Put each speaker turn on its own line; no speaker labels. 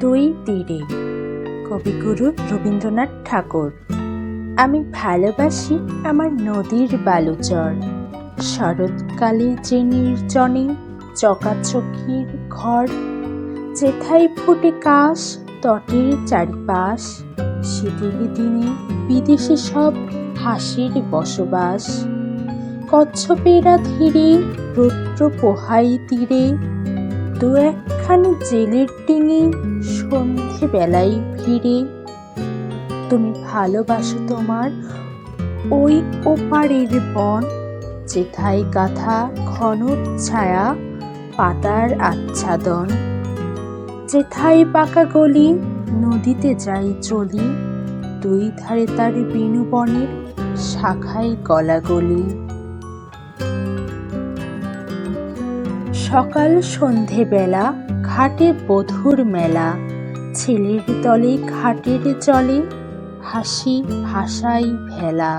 দুই তীরে। কবিগুরু রবীন্দ্রনাথ ঠাকুর। আমি ভালোবাসি আমার নদীর বালুচর। শরৎকালে যে নির্জনে চকাচকির ঘর, যেথায় ফুটে কাশ তটের চারিপাশ শীতের দিনে বিদেশে সব হাসির বসবাস। কচ্ছপেরা ধীরে রৌদ্র পোহাই তীরে দু একখানি জেলের ডিঙি সন্ধে বেলায় ভিড়ে, তুমি ভালোবাসো তোমার ওই ওপারের বন, যেথায় গাথা ঘন ছায়া পাতার আচ্ছাদন, যেথায় পাকা গলি নদীতে যাই চলি, দুই ধারে তার বিনু বনের শাখায় গলাগলি। সকাল সন্ধে বেলা ঘাটে বধুর মেলা ছেলের তলে ঘাটের চলে হাসি ভাষাই ভেলা।